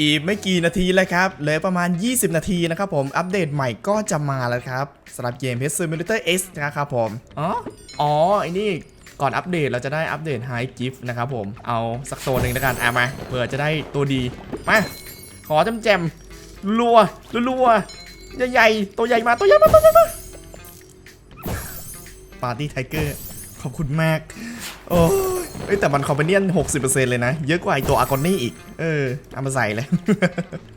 อีกไม่กี่นาทีเลยครับเหลือประมาณ 20 นาทีนะครับผม อัปเดตใหม่ก็จะมาแล้วครับสำหรับเกม Pet Simulator X นะครับผม อ๋อ อ๋อไอ้นี่ก่อนอัปเดตเราจะได้อัปเดต High Gift นะครับผม เอาสักตัวหนึ่งแล้วกันอะมาเผื่อจะได้ตัวดี มา ขอจำแจมรัวรัวใหญ่ๆตัวใหญ่มาตัวใหญ่มาตัวใหญ่มาปาร์ตี้ไทเกอร์ขอบคุณมาก โอ้ย เอ้ยแต่มันคอมเพเนียน60%เลยนะ เยอะกว่าไอตัวอากอนี่อีก เออเอามาใส่เลย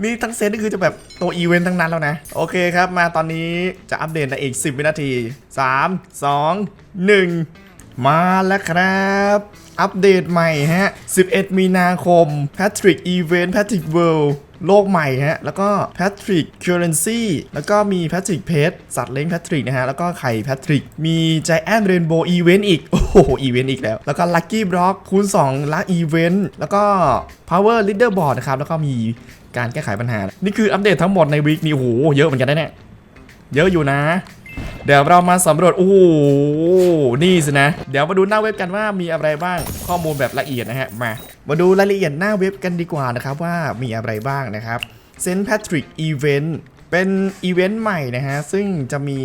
นี่ทั้งเซตนี่คือจะแบบตัวอีเวนต์ทั้งนั้นแล้วนะ โอเคครับ มาตอนนี้จะอัปเดตในอีก 10 วินาที 3 2 1 มาแล้วครับ อัปเดตใหม่ฮะ 11 มีนาคม Patrick Event Patrick World โลกใหม่ฮะ แล้วก็ Patrick Currency แล้วก็มี Patrick Pet สัตว์เลี้ยง Patrick นะฮะ แล้วก็ไข่ Patrick มี Giant Rainbow Event อีก โอ้โห อีเวนต์อีกแล้ว แล้วก็ Lucky Block คูณ2ลักอีเวนต์แล้วก็ Power Leaderboard นะครับ แล้วก็มีการแก้ไขปัญหา นี่คืออัปเดตทั้งหมดในวีคนี้ โอ้โห เยอะเหมือนกันนะเนี่ยเยอะอยู่นะ เดี๋ยวเรามาสำรวจ โอ้โห นี่สินะ เดี๋ยวมาดูหน้าเว็บกันว่ามีอะไรบ้าง ข้อมูลแบบละเอียดนะฮะ มา มาดูรายละเอียดหน้าเว็บกันดีกว่านะครับว่ามีอะไรบ้างนะครับเซนต์แพทริกอีเวนต์ เป็นอีเวนต์ใหม่นะฮะ ซึ่งจะมี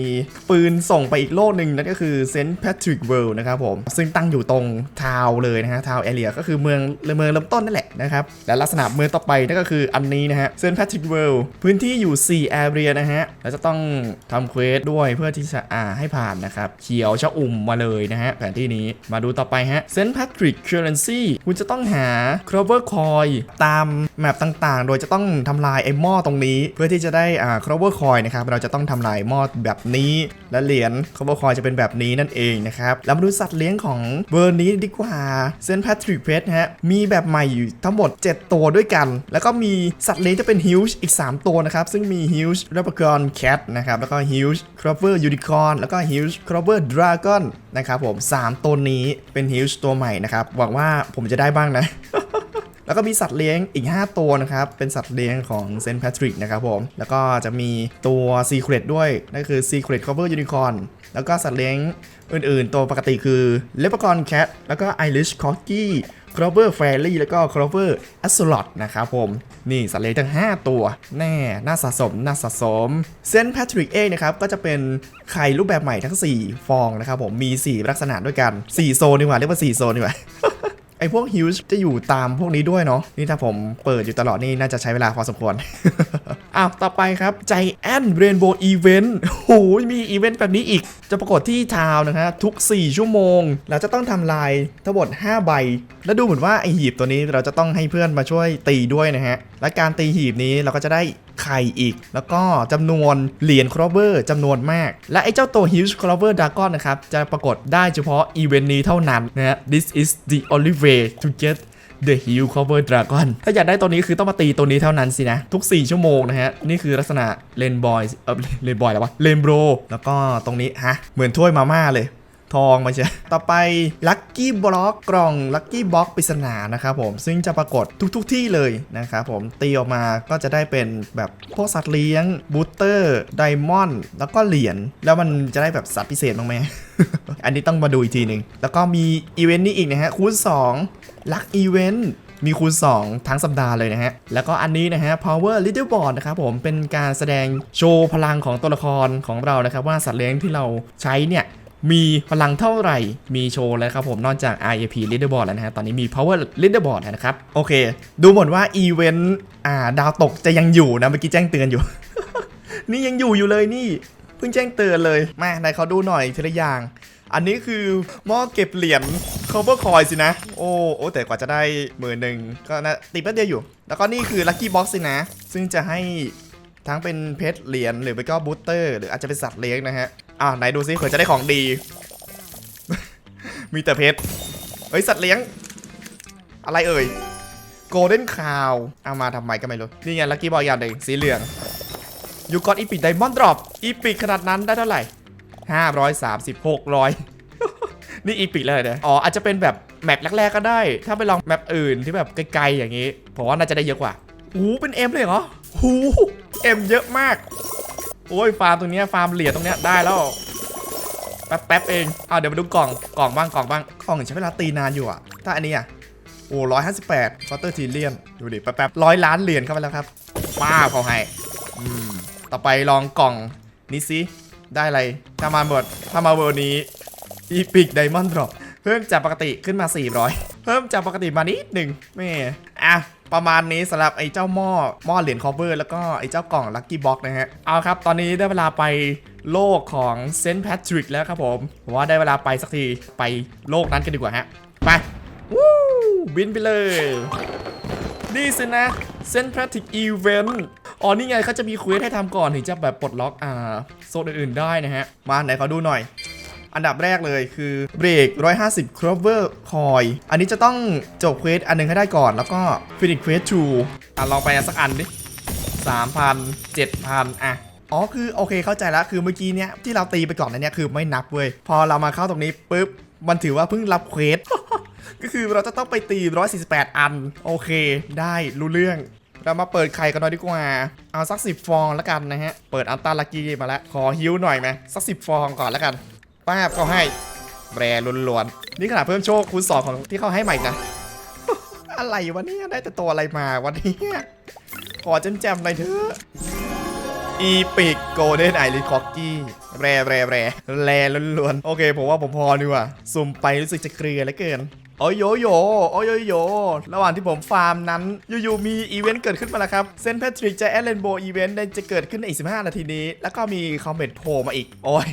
ปืนส่งไปอีกโลกหนึ่งนั่นก็คือเซนต์แพทริกเวิลด์นะครับผม ซึ่งตั้งอยู่ตรงทาวเลยนะฮะ ทาวแอเรียก็คือเมืองเมืองเริ่มต้นนั่นแหละนะครับ และลักษณะเมืองต่อไปนั่นก็คืออันนี้นะฮะเซนต์แพทริกเวิลด์พื้นที่อยู่ 4 แอเรียนะฮะ แล้วจะต้องทำเควสด้วยเพื่อที่จะอ่าให้ผ่านนะครับ เขียวชะอุ่มมาเลยนะฮะแผนที่นี้มาดูต่อไปฮะเซนต์แพทริกเคอร์เรนซีคุณจะต้องหา c r o v e r Coin ตามแมปต่างๆ โดยจะต้องทำลายไอ้หม้อตรงนี้ เพื่อที่จะได้อ่า c r o v e r Coin นะครับเราจะต้องทำลายม้อแบบนี้ และเหรียญ c r o v e r Coin จะเป็นแบบนี้นั่นเองนะครับแล้วมาดูสัตว์เลี้ยงของเบอร์นี้ดีกว่าเซนต์แพทริกเพชฮะมีแบบใหม่อยู่ทั้งหมด 7 ตัวด้วยกัน แล้วก็มีสัตว์เลี้ยงจะเป็น Huge อีก 3 ตัวนะครับ ซึ่งมี Huge r e p r i c o n Cat นะครับแล้วก็ Huge Clover Unicorn แล้วก็ Huge Clover Dragon นนะครับผม 3 ตัวนี้เป็น Huge ตัวใหม่นะครับหวังว่าผมจะได้บ้างนะ แล้วก็มีสัตว์เลี้ยงอีก 5 ตัวนะครับ เป็นสัตว์เลี้ยงของเซนต์แพทริกนะครับผม แล้วก็จะมีตัว Secret ด้วย นั่นคือ Secret Cover Unicorn แล้วก็สัตว์เลี้ยงอื่นๆ ตัวปกติคือ Leprechaun Cat แล้วก็ Irish Corgi Clover Fairy แล้วก็ Clover a s o l o t นะครับผม นี่สัตว์เลี้ยงทั้ง 5 ตัว แน่ น่าสะสม น่าสะสมเซนต์แพทริกเองนะครับ ก็จะเป็นไข่รูปแบบใหม่ทั้ง 4 ฟองนะครับผม มี 4 ลักษณะด้วยกัน 4 โซนดีกว่า เรียกว่า 4 โซนดีกว่า อพวกฮิวจ์จะอยู่ตามพวกนี้ด้วยเนาะนี่ถ้าผมเปิดอยู่ตลอดนี่น่าจะใช้เวลาพอสมควรอ้าวต่อไปครับใจแอนเรนโบว์อีเวนต์โอ้ยมีอีเวนต์แบบนี้อีก จะปรากฏที่ทาวน์นะฮะทุก 4 ชั่วโมง เราจะต้องทำลายทั้งหมด5ใบ แล้วดูเหมือนว่าไอหีบตัวนี้เราจะต้องให้เพื่อนมาช่วยตีด้วยนะฮะและการตีหีบนี้เราก็จะได้ ไข่อีก แล้วก็จำนวนเหรียญครอเวอร์จำนวนมาก และไอ้เจ้าตัว Huge Clover Dragon นะครับ จะปรากฏได้เฉพาะอีเวนต์นี้เท่านั้นนะฮะ This is the only way to get The Huge cover Dragon ถ้าอยากได้ตัวนี้คือต้องมาตีตัวนี้เท่านั้นสินะ ทุก 4 ชั่วโมงนะฮะ นี่คือลักษณะเลนบอยเออเลนบอยแล้ววะเลนโบรแล้วก็ตรงนี้ฮะ เหมือนถ้วยมาม่าเลย ทองมาใช่ต่อไปลัคกี้บล็อกกล่องลัคกี้บ็อกปริศนานะครับผมซึ่งจะปรากฏทุกๆทที่เลยนะครับผมตีออกมาก็จะได้เป็นแบบพวกสัตว์เลี้ยงบูสเตอร์ไดมอนด์แล้วก็เหรียญแล้วมันจะได้แบบสัตว์พิเศษบ้างไหมอันนี้ต้องมาดูอีกทีหนึ่งแล้วก็มีอีเวนต์นี้อีกนะฮะคูณ2ลักอีเวนต์มีคูณ 2 ทั้งสัปดาห์เลยนะฮะ แล้วก็อันนี้นะฮะ power leaderboard นะครับผม เป็นการแสดงโชว์พลังของตัวละครของเรานะครับ ว่าสัตว์เลี้ยงที่เราใช้เนี่ย มีพลังเท่าไหร่ มีโชว์แล้วครับผม นอกจาก IAP leaderboard แล้วนะฮะ ตอนนี้มี power leaderboard นะครับ โอเค ดูเหมือนว่าอีเวนต์อ่าดาวตกจะยังอยู่นะ เมื่อกี้แจ้งเตือนอยู่ นี่ยังอยู่อยู่เลยนี่ เพิ่งแจ้งเตือนเลย มาไหนเขาดูหน่อยทีละอย่าง อันนี้คือหม้อเก็บเหรียญ cover coin สินะ โอ้โอ้แต่กว่าจะได้หมื่นหนึ่งก็นะติดแป๊บเดียวอยู่ แล้วก็นี่คือ lucky box สินะ ซึ่งจะให้ทั้งเป็นเพชรเหรียญหรือไม่ก็บูสเตอร์ หรืออาจจะเป็นสัตว์เลี้ยงนะฮะ อ่าไหนดูซิเผื่อจะได้ของดี มีแต่เพชรเฮ้ย สัตว์เลี้ยง อะไรเอ่ย golden cow เอามาทำไมก็ไม่รู้ นี่ไง lucky box อย่างหนึ่งสีเหลืองยูกอตอีพิกไดมอนด์ดรอปอีพิกขนาดนั้นได้เท่าไหร่530 600นี่อีพิกเลยนะอ๋ออาจจะเป็นแบบแมปแรกๆก็ได้ ถ้าไปลองแมปอื่นที่แบบไกลๆอย่างนี้ผมว่าน่าจะได้เยอะกว่าโอ้เป็นเอ็มเลยเหรอโอ้เอ็มเยอะมาก โอ้ยฟาร์มตรงนี้ฟาร์มเหรียญตรงนี้ได้แล้วแป๊บๆเองเอาเดี๋ยวมาดูกล่องกล่องบ้างกล่องบ้างกล่องใช้เวลาตีนานอยู่อะถ้าอันนี้อะโอ้ร้อยห้าสิบแปดคอเตอร์ทีเลียนดูดิแป๊บๆร้อยล้านเหรียญเข้าไปแล้วครับป้าเขาให้อืมต่อไปลองกล่องนี้สิได้อะไรถ้ามาหมดถ้ามาเวอร์นี้อีพิกไดมอนด์ดรอปเพิ่มจากปกติขึ้นมา 400 เพิ่มจากปกติมานิดหนึ่งแม่อะ ประมาณนี้สำหรับไอ้เจ้าหม้อหม้อเหรียญคอเวอร์แล้วก็ไอ้เจ้ากล่องลัคกี้บ็อกนะฮะเอาครับ ตอนนี้ได้เวลาไปโลกของเซนต์แพทริกแล้วครับผมผมว่าได้เวลาไปสักทีไปโลกนั้นกันดีกว่าฮะไปวู้บินไปเลยนี่สินะเซนทริกอีเวนต์อ๋อนี่ไงเขาจะมีควสให้ทำก่อนถึงจะแบบปลดล็อกอ่าโซนอื่นๆได้นะฮะมาไหนขอดูหน่อย อันดับแรกเลยคือเบรก150 Clover Coin อันนี้จะต้องจบเควสอันหนึงให้ได้ก่อน แล้วก็ Finish Quest 2อะลองไปสักอันดิ3,000 7,000 อะอ๋อคือโอเคเข้าใจแล้วคือเมื่อกี้เนี้ยที่เราตีไปก่อนนั้นเนี่ยคือไม่นับเว้ยพอเรามาเข้าตรงนี้ปุ๊บมันถือว่าเพิ่งรับเควสก็คือเราจะต้องไปตี 148 อัน โอเค ได้รู้เรื่อง เรามาเปิดไข่กันหน่อยดีกว่า เอาสัก10ฟองแล้วกันนะฮะ เปิดอัลตาลักกี้มาแล้ว ขอฮิวหน่อยไหมสัก10ฟองก่อนแล้วกัน ป้าบเขาให้แบรล้วนๆนี่ขนาดเพิ่มโชคคูณสองของที่เขาให้ใหม่นะ อะไรวะเนี่ยได้แต่ตัวอะไรมาวันนี้ขอแจมๆหน่อยเถอะ อีปิกโกลเด้นไอริคอกกี้แร่แรแรแรล้วนๆ โอเค ผมว่าผมพอดีกว่าสุ่มไปรู้สึกจะเกลือเหลือเกินโอ้ยโยโยโอ้ยโยโยระหว่างที่ผมฟาร์มนั้น อยู่ๆมีอีเวนต์เกิดขึ้นมาแล้วครับเซนต์แพทริกจะแอลเลนโบอีเวนต์จะเกิดขึ้นในอีก15 นาทีนี้ แล้วก็มีคอมเมนต์โผล่มาอีก โอ้ย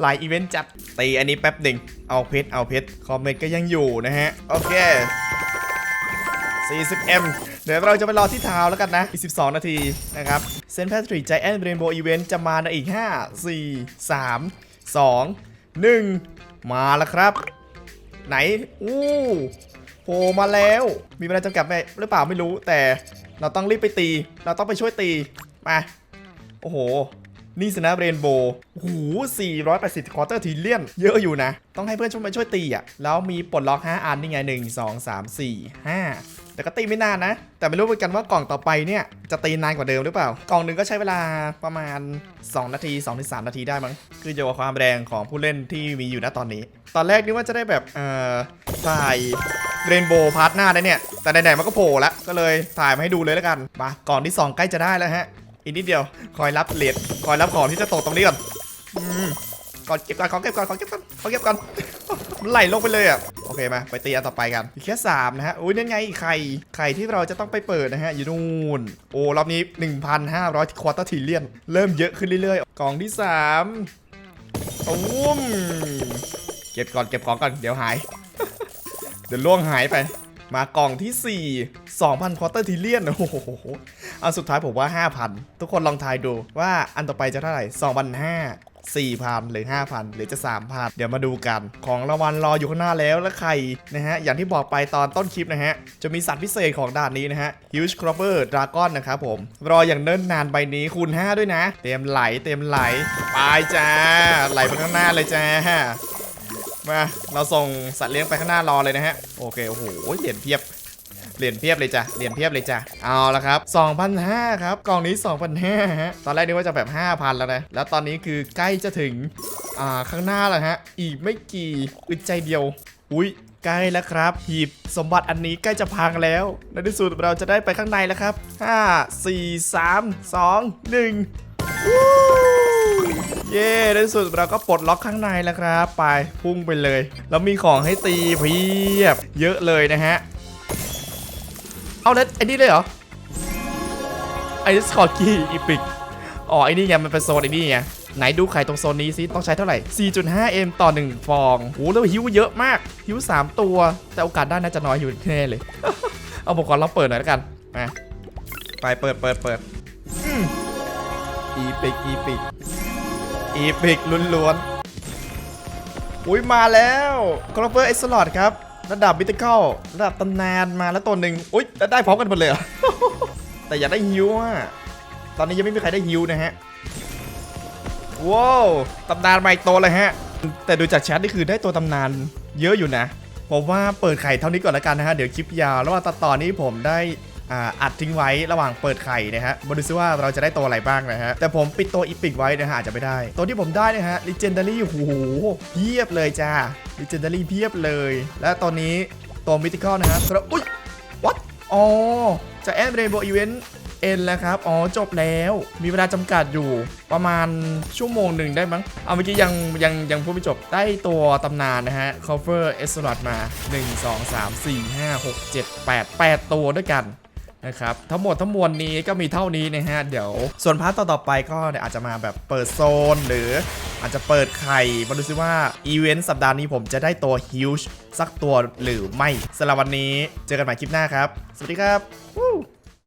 หลายอีเวนต์จัดตีอันนี้แป๊บหนึ่ง เอาเพชรเอาเพชรคอมเมนต์ก็ยังอยู่นะฮะ โอเค 40M เดี๋ยวเราจะไปรอที่ท้าแล้วกันนะอีก12 นาทีนะครับ เซนต์แพทริก i จแอนเรนโบว์อีเวนต์จะมาในอีก 5 4 3 2 1 มาแล้วครับ ไหน อู้โผล่มาแล้ว มีเวลาจำกัดไหมหรือเปล่าไม่รู้ แต่เราต้องรีบไปตี เราต้องไปช่วยตี มา โอ้โห นี่สนะเรนโบว์โอ้โห480ควอเตอร์ทีเลียน เยอะอยู่นะ ต้องให้เพื่อนช่วยมาช่วยตีอะ แล้วมีปลดล็อก 5 อันนี่ไง 1 2 3 4 5 แต่ก็ตีไม่นานนะ แต่ไม่รู้เหมือนกันว่ากล่องต่อไปเนี่ยจะตีนานกว่าเดิมหรือเปล่า กล่องหนึ่งก็ใช้เวลาประมาณ 2 นาที2-3นาทีได้มั้งคืออยู่กับความแรงของผู้เล่นที่มีอยู่ณตอนนี้ ตอนแรกนึกว่าจะได้แบบเอ่อถ่ายเรนโบว์พาร์ทหน้าได้เนี่ย แต่ไหนๆมันก็โผล่ล้วก็เลยถ่ายมาให้ดูเลยแล้วกันมากล่องที่2ใกล้จะได้แล้วฮะอีกนิดเดียวคอยรับเหรียญคอยรับของที่จะตกตรงนี้ก่อนอก่อนเก็บก่อนขอเก็บก่อนขอเก็บก่อนขอเก็บก่อนมันไหลลงไปเลยอะ เคมาไปตีอันต่อไปกันอีกแค่3นะฮะอุ้ยนั่นไงไข่ไข่ที่เราจะต้องไปเปิดนะฮะอยู่นู่นโอ้รอบนี้ 1,500ควอเตอร์ทิเลียนเริ่มเยอะขึ้นเรื่อยๆกล่องที่3ตุ้มเก็บก่อนเก็บของก่อนเดี๋ยวหาย เดี๋ยวล่วงหายไปมากล่องที่ 4 2,000 ควอเตอร์ทิเลียน โอ้โห อันสุดท้ายผมว่า 5,000 ทุกคนลองทายดูว่าอันต่อไปจะเท่าไหร่ 2,500 4,000 หรือ 5,000 หรือจะ 3,000 เดี๋ยวมาดูกัน ของรางวัลรออยู่ข้างหน้าแล้วและใครนะฮะ อย่างที่บอกไปตอนต้นคลิปนะฮะ จะมีสัตว์พิเศษของด่านนี้นะฮะ Huge Cropper Dragon นะครับผม รออย่างเนิ่นนานใบนี้คูณ5ด้วยนะ เตรียมไหลเตรียมไหลไปจ้า ไหลไปข้างหน้าเลยจ้ามา เราส่งสัตว์เลี้ยงไปข้างหน้า รอเลยนะฮะ โอเค โอ้โห เหรียญเพียบ เหรียญเพียบเลยจ้ะเหรียญเพียบเลยจ้ะเอาละครับ2,500ครับกล่องนี้2,500ฮะตอนแรกนึกว่าจะแบบ5,000แล้วนะแล้วตอนนี้คือใกล้จะถึงอ่าข้างหน้าแล้วฮะอีกไม่กี่อึดใจเดียวอุ้ยใกล้แล้วครับ หีบสมบัติอันนี้ใกล้จะพังแล้ว ในที่สุดเราจะได้ไปข้างในแล้วครับ 5 4 3 2 1เย้ในที่สุดเราก็ปลดล็อกข้างในแล้วครับ ไปพุ่งไปเลย แล้วมีของให้ตีเพียบ เยอะเลยนะฮะ เอาแล้วไอ้นี่เลยเหรอไอ้สกอร์กี้อีพิกอ๋อไอ้นี่ไงมันเป็นโซนไอ้นี่ไงไหนดูไข่ตรงโซนนี้ซิต้องใช้เท่าไหร่ 4.5M ต่อ 1 ฟองโอ้แล้วหิวเยอะมาก หิว 3 ตัว แต่โอกาสได้น่าจะน้อยอยู่แน่เลย เอาผมขอลองเราเปิดหน่อยแล้วกันมาไปเปิดเปิดเปิดอีพิกอีพิกอีพิกล้วนๆอุ้ยมาแล้วครอปเปอร์เอ็กซ์ลอดครับ ระดับมิติเกิลระดับตำนานมาแล้วตัวหนึ่งอุ้ยได้พร้อมกันหมดเลย แต่อยากได้ฮิวอะตอนนี้ยังไม่มีใครได้ฮิวนะฮะว้าวตำนานใหม่โตวเลยฮะ แต่ดูจากแชทนี่คือได้ตัวตำนานเยอะอยู่นะผมว่าเปิดไข่เท่านี้ก่อนแล้วกันนะฮะ เดี๋ยวคลิปยาว แล้วว่าตอนตอนนี้ผมได้ อ่าอัดทิ้งไว้ระหว่างเปิดไข่นะฮะมาดูซิว่าเราจะได้ตัวอะไรบ้างนะฮะ แต่ผมปิดตัวอีพิกไว้นะฮะอาจจะไม่ได้ ตัวที่ผมได้นะฮะ Legendary โอ้โหเพียบเลยจ้า Legendary เพียบเลย และตอนนี้ตัว Mythical นะฮะสำหรับอุ้ยอ๋อจะแอดเรนโบว์อีเวนต์เอ็นแล้วครับ อ๋อ จบแล้ว มีเวลาจำกัดอยู่ประมาณชั่วโมงหนึ่งได้มั้ง เอาเมื่อกี้ยังยังยังพูดไม่จบ ได้ตัวตำนานนะฮะ cover e s l o t มา 1 2 3 4 5 6 7 8 8 ตัวด้วยกัน นะครับทั้งหมดทั้งมวลนี้ก็มีเท่านี้นะฮะเดี๋ยว ส่วนพาร์ทต่อๆไปก็เดี๋ยวอาจจะมาแบบเปิดโซน หรืออาจจะเปิดไข่มาดูซิว่าอีเวนต์สัปดาห์นี้ผมจะได้ตัวฮิวจ์สักตัวหรือไม่สำหรับวันนี้เจอกันใหม่คลิปหน้าครับ สวัสดีครับ